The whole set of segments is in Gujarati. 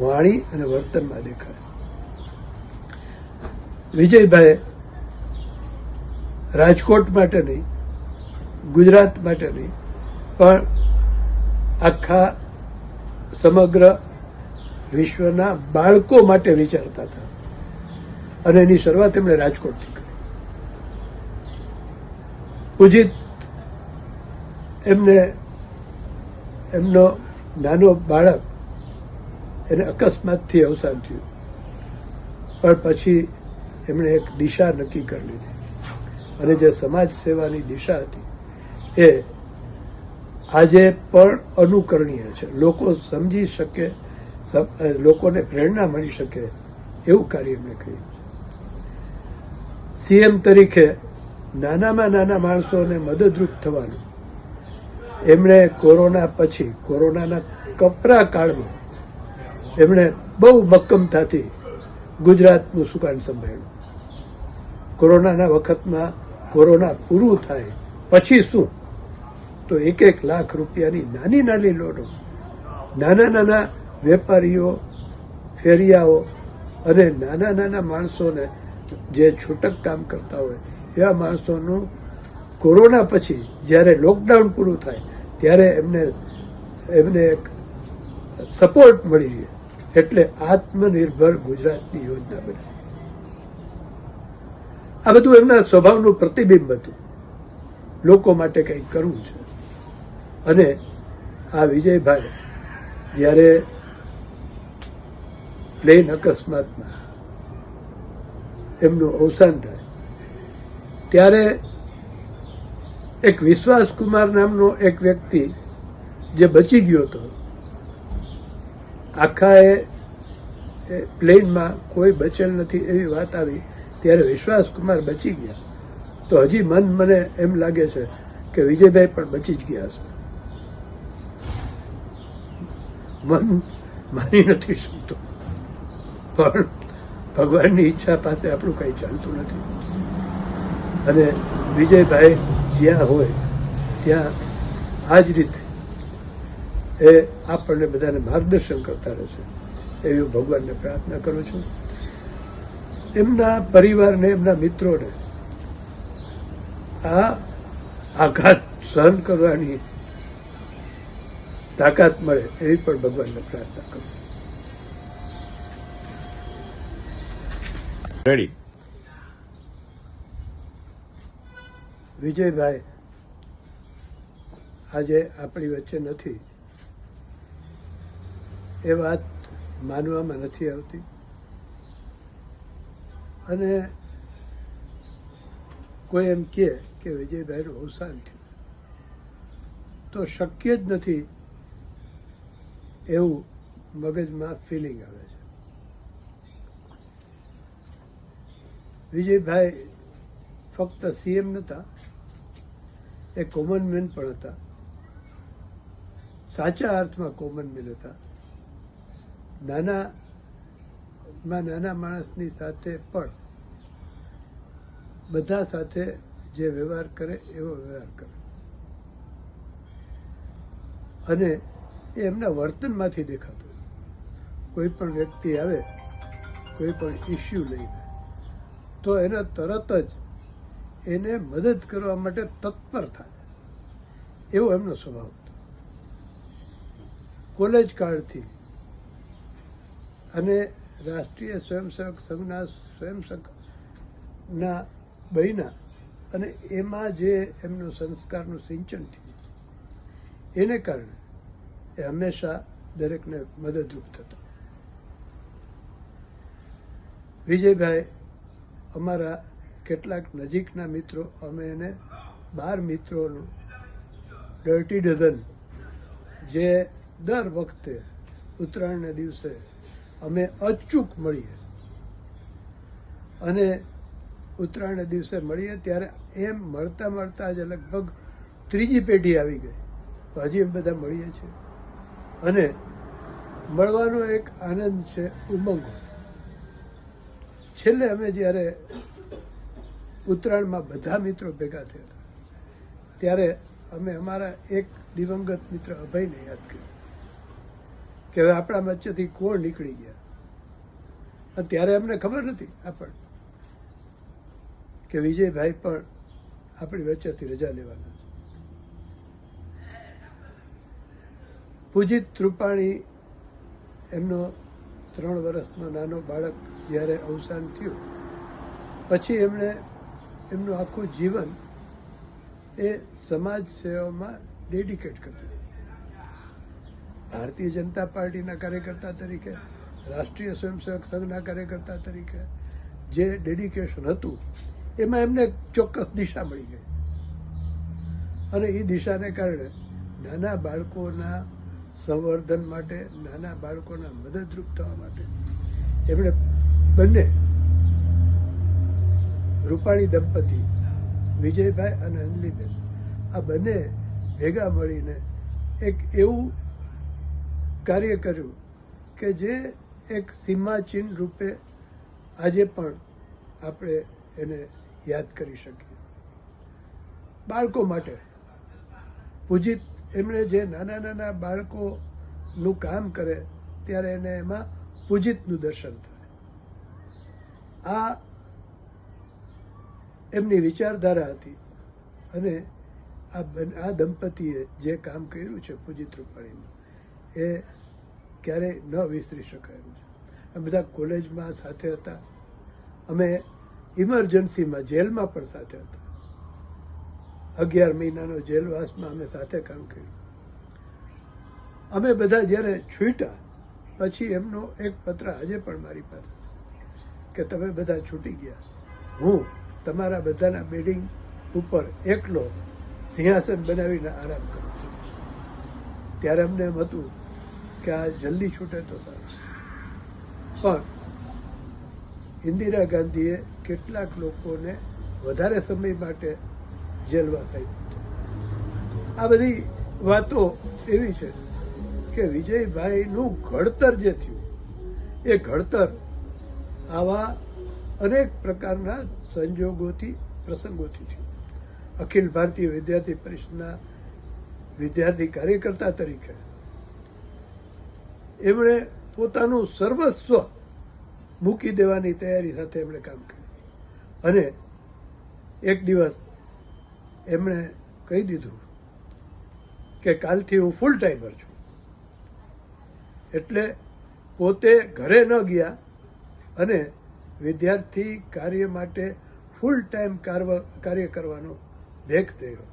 વાણી અને વર્તનમાં દેખાય. વિજયભાઈ રાજકોટ માટે નહીં, ગુજરાત માટે નહીં, પણ આખા સમગ્ર વિશ્વના બાળકો માટે વિચારતા હતા. અને એની શરૂઆત એમણે રાજકોટથી કરી. ઉજિત એમને, એમનો નાનો બાળક એને અકસ્માતથી અવસાન થયું. પણ પછી એમણે એક દિશા નક્કી કરી લીધી. અને જે સમાજ સેવાની દિશા હતી, એ આજે પણ અનુકરણીય છે. લોકો સમજી શકે લોકોને પ્રેરણા મળી શકે એવું કાર્ય એમણે કર્યું સીએમ તરીકે નાનામાં નાના માણસોને મદદરૂપ થવાનું. એમણે કોરોના પછી, કોરોનાના કપરા કાળમાં એમણે બહુ મક્કમતાથી ગુજરાતનું સુકાન સંભાળ્યું. કોરોનાના વખતમાં કોરોના પૂરું થાય, પછી શું? તો એક એક લાખ રૂપિયાની નાની નાની લોનો, નાના નાના વેપારીઓ, ફેરિયાઓ અને નાના નાના માણસોને જે છૂટક કામ કરતા હોય, એવા માણસોનું કોરોના પછી જ્યારે લોકડાઉન પૂરું થાય, ત્યારે એમને એમને એક સપોર્ટ મળી રહે. એટલે આત્મનિર્ભર ગુજરાતની યોજના બની. આ બધું એમના સ્વભાવનું પ્રતિબિંબ હતું. લોકો માટે કંઈક કરવું છે. અને આ વિજયભાઈ જ્યારે પ્લેન અકસ્માતમાં એમનું અવસાન થાય, ત્યારે એક વિશ્વાસ કુમાર નામનો એક વ્યક્તિ જે બચી ગયો હતો આખા એ પ્લેનમાં કોઈ બચેલ નથી એવી વાત આવી, ત્યારે વિશ્વાસ કુમાર બચી ગયા. તો હજી મન મને એમ લાગે છે કે વિજયભાઈ પણ બચી જ ગયા હશે. મન માની નથી શકતું પણ ભગવાનની ઈચ્છા પાસે આપણું કંઈ ચાલતું નથી. અને વિજયભાઈ જ્યાં હોય, ત્યાં આ જ રીતે એ આપણને બધાને માર્ગદર્શન કરતા રહેશે એવી હું ભગવાનને પ્રાર્થના કરું છું. એમના પરિવારને એમના મિત્રોને આ આઘાત સહન કરવાની તાકાત મળે એવી પણ ભગવાનને પ્રાર્થના કરું છું. રેડી વિજયભાઈ આજે આપણી વચ્ચે નથી. એ વાત માનવામાં નથી આવતી. અને કોઈ એમ કહે કે વિજયભાઈનું અવસાન થયું તો શક્ય જ નથી એવું મગજમાં ફિલિંગ આવે છે. વિજયભાઈ ફક્ત સીએમ નહોતા એ કોમન મેન પણ હતા. સાચા અર્થમાં કોમન મેન હતા. નાના, માં નાના માણસની સાથે પણ બધા સાથે જે વ્યવહાર કરે એવો વ્યવહાર કરે. અને એ એમના વર્તનમાંથી દેખાતું કોઈ પણ વ્યક્તિ આવે, કોઈ પણ ઇસ્યુ લઈને, તો એના તરત જ એને મદદ કરવા માટે તત્પર થાય. એવો એમનો સ્વભાવ હતો. કોલેજ કાળથી અને રાષ્ટ્રીય સ્વયંસેવક સંઘના સ્વયંસેવકના બહેના અને એમાં જે એમનું સંસ્કારનું સિંચન થયું, એને કારણે એ હંમેશા દરેકને મદદરૂપ થતા. વિજયભાઈ, અમારા કેટલાક નજીકના મિત્રો, અમે એને બાર મિત્રોનું ડર્ટી ડઝન જે દર વખતે ઉત્તરાયણના દિવસે અમે અચૂક મળીએ. અને ઉત્તરાયણના દિવસે મળીએ ત્યારે એમ મળતા મળતા આજે લગભગ ત્રીજી પેઢી આવી ગઈ. તો હજી એમ બધા મળીએ છીએ. અને મળવાનો એક આનંદ છે ઉમંગ. છેલ્લે અમે જ્યારે ઉત્તરાયણમાં બધા મિત્રો ભેગા થયા ત્યારે અમે અમારા એક દિવંગત મિત્ર અભયને યાદ કર્યું. કે હવે આપણા વચ્ચેથી કોણ નીકળી ગયા? ત્યારે અમને ખબર નથી આપણ. કે વિજયભાઈ પણ આપણી વચ્ચેથી રજા લેવાના છે. પૂજિત રૂપાણી એમનો ત્રણ વર્ષનો નાનો બાળક જ્યારે અવસાન થયું, પછી એમણે એમનું આખું જીવન એ સમાજ સેવામાં ડેડિકેટ કર્યું. ભારતીય જનતા પાર્ટીના કાર્યકર્તા તરીકે, રાષ્ટ્રીય સ્વયંસેવક સંઘના કાર્યકર્તા તરીકે જે ડેડિકેશન હતું, એમાં એમને ચોક્કસ દિશા મળી ગઈ. અને એ દિશાને કારણે નાના બાળકોના સંવર્ધન માટે, નાના બાળકોના મદદરૂપ થવા માટે એમણે બંને રૂપાણી દંપતી, વિજયભાઈ અને અંજલીબેન આ બંને ભેગા મળીને એક એવું કાર્ય કર્યું કે જે એક સીમાચિહ્ન રૂપે આજે પણ આપણે એને યાદ કરી શકીએ. બાળકો માટે પૂજિત એમણે જે નાના નાના બાળકોનું કામ કરે ત્યારે એને એમાં પૂજિતનું દર્શન થાય. આ એમની વિચારધારા હતી અને આ આ દંપતીએ જે કામ કર્યું છે પૂજિત રૂપાણીનું, એ ક્યારેય ન વિસરી શકાય છે. અમે બધા કોલેજમાં સાથે હતા. અમે ઇમરજન્સીમાં જેલમાં પણ સાથે હતા. અગિયાર મહિનાનો જેલવાસમાં અમે સાથે કામ કર્યું. અમે બધા જ્યારે છૂટ્યા પછી એમનો એક પત્ર આજે પણ મારી પાસે છે કે તમે બધા છૂટી ગયા. હું તમારા બધાના બિલ્ડિંગ ઉપર એકલો સિંહાસન બનાવીને આરામ કરું છું. ત્યારે અમને એમ હતું કે આ જલ્દી છૂટે તો સારું. પણ ઇન્દિરા ગાંધીએ કેટલાક લોકોને વધારે સમય માટે જેલવાસ આપ્યું આ બધી વાતો એવી છે કે વિજયભાઈનું ઘડતર જે થયું, એ ઘડતર આવા અનેક પ્રકારના સંજોગોથી, પ્રસંગોથી થયું. અખિલ ભારતીય વિદ્યાર્થી પરિષદના વિદ્યાર્થી કાર્યકર્તા તરીકે એમણે પોતાનું સર્વસ્વ મૂકી દેવાની તૈયારી સાથે એમણે કામ કર્યું. અને એક દિવસ એમણે કહી દીધું કે કાલથી હું ફૂલ ટાઈમર છું. એટલે પોતે ઘરે ન ગયા અને વિદ્યાર્થી કાર્ય માટે ફૂલ ટાઈમ કાર્ય કરવાનો ભેગ થયો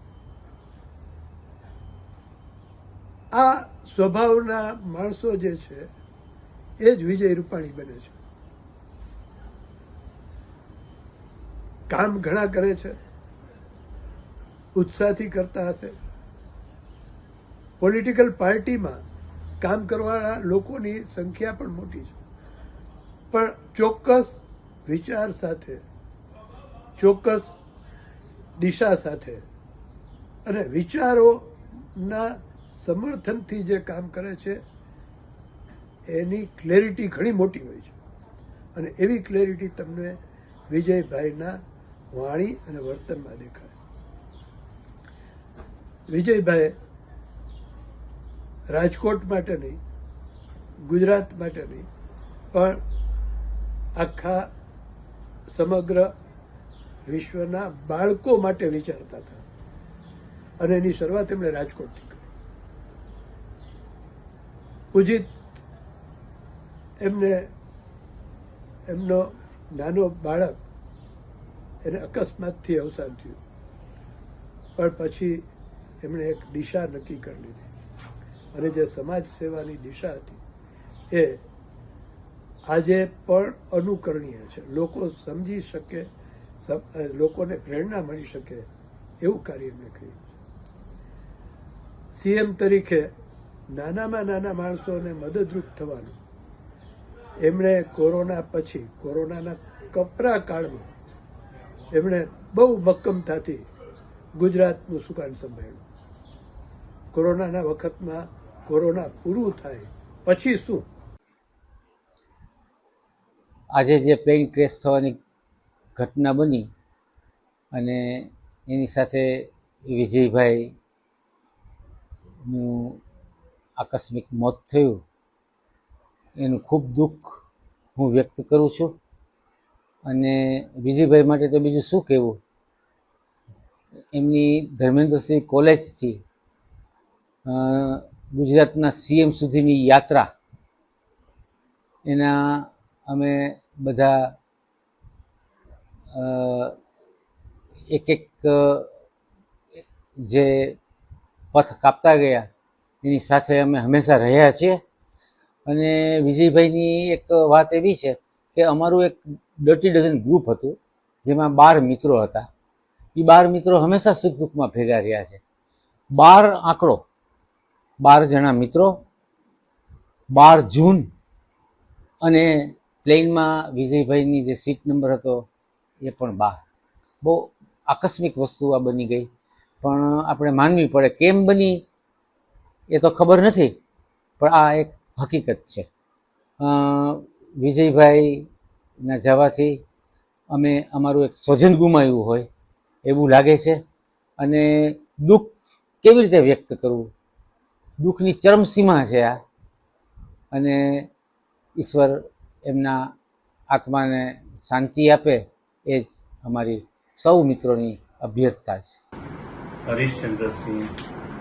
આ સ્વભાવના માણસો જે છે, એ જ વિજય રૂપાણી બને છે. કામ ઘણા કરે છે, ઉત્સાહથી કરતા હશે. પોલિટિકલ પાર્ટીમાં કામ કરવાના લોકોની સંખ્યા પણ મોટી છે. પણ ચોક્કસ વિચાર સાથે, ચોક્કસ દિશા સાથે અને વિચારોના સમર્થનથી જે કામ કરે છે, એની ક્લેરિટી ઘણી મોટી હોય છે. અને એવી ક્લેરિટી તમને વિજયભાઈના વાણી અને વર્તનમાં દેખાય. વિજયભાઈ રાજકોટ માટે નહીં, ગુજરાત માટે નહીં, પણ આખા સમગ્ર વિશ્વના બાળકો માટે વિચારતા હતા. અને એની શરૂઆત એમણે રાજકોટથી પૂજિત એમને, એમનો નાનો બાળક એને અકસ્માતથી અવસાન થયું. પણ પછી એમણે એક દિશા નક્કી કરી લીધી. અને જે સમાજ સેવાની દિશા હતી, એ આજે પણ અનુકરણીય છે. લોકો સમજી શકે લોકોને પ્રેરણા મળી શકે એવું કાર્ય એમણે કર્યું સીએમ તરીકે નાનામાં નાના માણસોને મદદરૂપ થવાનું. એમણે કોરોના પછી, કોરોનાના કપરા કાળમાં એમણે બહુ મક્કમતાથી ગુજરાતનું સુકાન સંભાળ્યું. કોરોનાના વખતમાં કોરોના પૂરું થાય, પછી શું? આજે જે પ્લેન ક્રેશ થવાની ઘટના બની અને એની સાથે વિજયભાઈનું આકસ્મિક મોત થયું. એનું ખૂબ દુઃખ હું વ્યક્ત કરું છું. અને વિજયભાઈ માટે તો બીજું શું કહેવું? એમની ધર્મેન્દ્રસિંહ કોલેજથી ગુજરાતના સીએમ સુધીની યાત્રા. એના અમે બધા એક એક જે પથ કાપતા ગયા. એની સાથે અમે હંમેશા રહ્યા છીએ. અને વિજયભાઈની એક વાત એવી છે કે અમારું એક ડર્ટી ડઝન ગ્રુપ હતું, જેમાં બાર મિત્રો હતા. એ બાર મિત્રો હંમેશા સુખ દુઃખમાં ભેગા રહ્યા છે. બાર આંકડો, બાર જણા મિત્રો, બાર જૂન, અને પ્લેનમાં વિજયભાઈની જે સીટ નંબર હતો, એ પણ બાર. બહુ આકસ્મિક વસ્તુ આ બની ગઈ. પણ આપણે માનવી પડે, કેમ બની? એ તો ખબર નથી, પણ આ એક હકીકત છે. વિજયભાઈના જવાથી અમે અમારું એક સ્વજન ગુમાવ્યું હોય એવું લાગે છે અને દુઃખ કેવી રીતે વ્યક્ત કરવું? દુઃખની ચરમસીમા છે આ. અને ઈશ્વર એમના આત્માને શાંતિ આપે એ જ અમારી સૌ મિત્રોની અભ્યર્થતા છે. હરીશચંદ્રસિંહ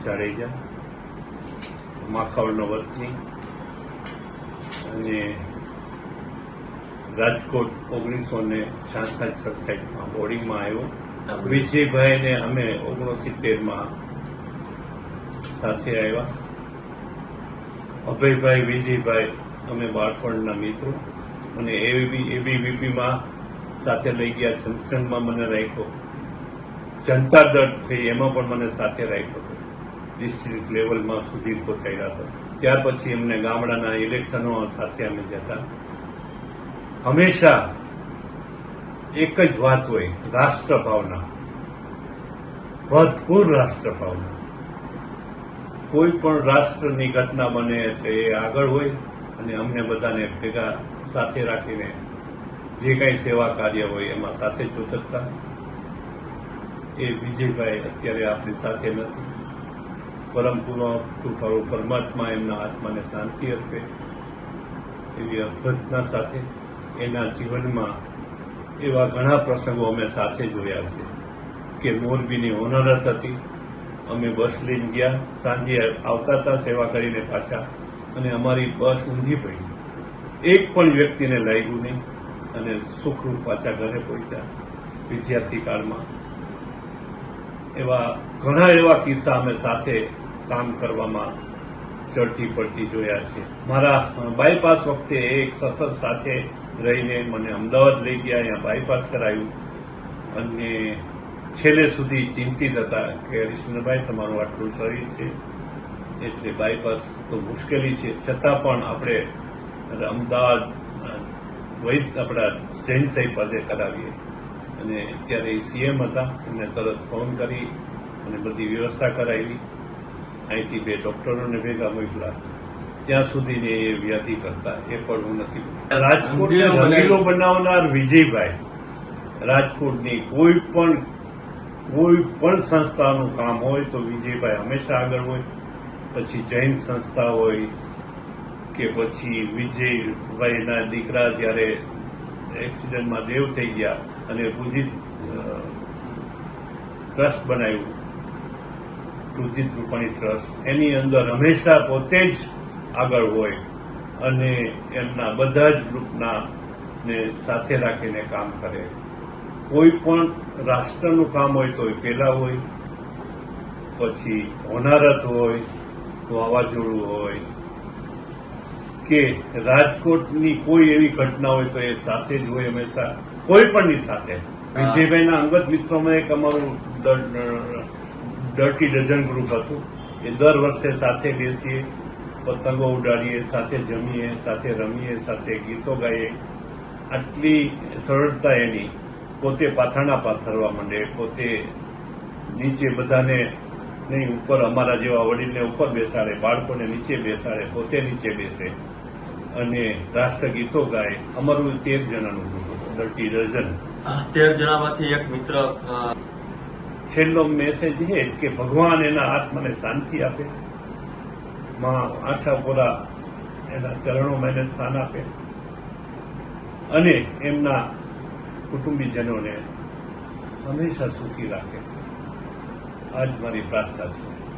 જાડેજા. માખવડનો વતની અને રાજકોટ ઓગણીસો ને છાસઠ સડસઠમાં બોર્ડિંગમાં આવ્યો. વિજયભાઈને અમે ઓગણસિત્તેરમાં સાથે આવ્યા. અભયભાઈ, વિજયભાઈ, અમે બાળપણના મિત્રો. અને એવી એબીવીપીમાં સાથે લઈ ગયા. જંકશનમાં મને રાખ્યો. જનતા દળ થઈ, એમાં પણ મને સાથે રાખ્યો ડિસ્ટ્રિક્ટ લેવલમાં સુધી પહોંચાડ્યા હતા. ત્યાર પછી એમને ગામડાના ઇલેક્શનો સાથે અમે જતા. હંમેશા એક જ વાત હોય રાષ્ટ્ર ભાવના ભરપૂર રાષ્ટ્ર ભાવના કોઈ પણ રાષ્ટ્રની ઘટના બને એટલે એ આગળ હોય અને અમને બધાને ભેગા સાથે રાખીને જે કાંઈ સેવા કાર્ય હોય એમાં સાથે જ ઉતરતા. એ વિજયભાઈ અત્યારે આપણી સાથે નથી. પરમ કૃપાળુ પરમાત્મા એમના આત્માને શાંતિ અર્પે. એવી અભ્યર્થના સાથે એના જીવનમાં એવા ઘણા પ્રસંગો અમે સાથે જોયા છે કે મોરબીની હોનરત હતી. અમે બસ લઈને ગયા. સાંજે આવતા હતા સેવા કરીને પાછા અને અમારી બસ ઊંધી પડી. એક પણ વ્યક્તિને લાગ્યું નહીં અને સુખરૂપ પાછા ઘરે પહોંચ્યા વિદ્યાર્થી કાળમાં. એવા ઘણા એવા કિસ્સા અમે સાથે કામ કરવામાં ચડતી પડતી જોયા છે. મારા બાયપાસ વખતે એક સતત સાથે રહીને મને અમદાવાદ લઈ ગયા, અહીંયા બાયપાસ કરાયું. અને છેલ્લે સુધી ચિંતિત હતા કે, હરિશ્ચંદ્રભાઈ, તમારું આટલું શરીર છે, એટલે બાયપાસ તો મુશ્કેલી છે. છતાં પણ આપણે અમદાવાદ વૈદ, આપણા જૈન સાહેબ પાસે કરાવીએ. અને ત્યારે એ સીએમ હતા, એમને તરત ફોન કરી અને બધી વ્યવસ્થા કરાવી. અહીંથી બે ડોક્ટરોને ભેગા મોકલા. ત્યાં સુધીને એ વ્યાધિ કરતા. એ પણ હું નથી રાજકોટ રંગીલો બનાવનાર વિજયભાઈ રાજકોટની કોઈ પણ કોઈ પણ સંસ્થાનું કામ હોય તો વિજયભાઈ હંમેશા આગળ હોય. પછી જૈન સંસ્થા હોય કે પછી વિજયભાઈના દીકરા જ્યારે એક્સિડન્ટમાં દેવ થઈ ગયા અને પૂજિત ટ્રસ્ટ બનાવ્યું. રુચિત રૂપાણી ટ્રસ્ટ એની અંદર હંમેશા પોતે જ આગળ હોય અને એમના બધા જ ગ્રુપના ને સાથે રાખીને કામ કરે. કોઈ પણ રાષ્ટ્રનું કામ હોય તો એ પહેલા હોય પછી હોનારત હોય વાવાઝોડું હોય કે રાજકોટની કોઈ એવી ઘટના હોય તો એ સાથે જ હોય હંમેશા. કોઈ પણની સાથે. વિજયભાઈના અંગત મિત્રોમાં એક અમારું ડર્ટી ડઝન ગ્રુપ હતું. એ દર વર્ષે સાથે બેસીએ, પતંગો ઉડાડીએ, સાથે જમીએ, સાથે રમીએ, સાથે ગીતો ગાઈએ. આટલી સરળતા એની પોતે પાથરણા પાથરવા માંડે, પોતે નીચે બધાને નહીં, ઉપર અમારા જેવા વડીલને ઉપર બેસાડે, બાળકોને નીચે બેસાડે, પોતે નીચે બેસે અને રાષ્ટ્રગીતો ગાય. અમારું તેર જણાનું ગ્રુપ હતું, ડર્ટી ડઝન. તેર જણામાંથી એક મિત્ર છેલ્લો મેસેજ એ જ કે ભગવાન એના આત્માને શાંતિ આપે. માં આશાપુરા એના ચરણોમાં એને સ્થાન આપે. અને એમના કુટુંબીજનોને હંમેશા સુખી રાખે. આજ મારી પ્રાર્થના છે.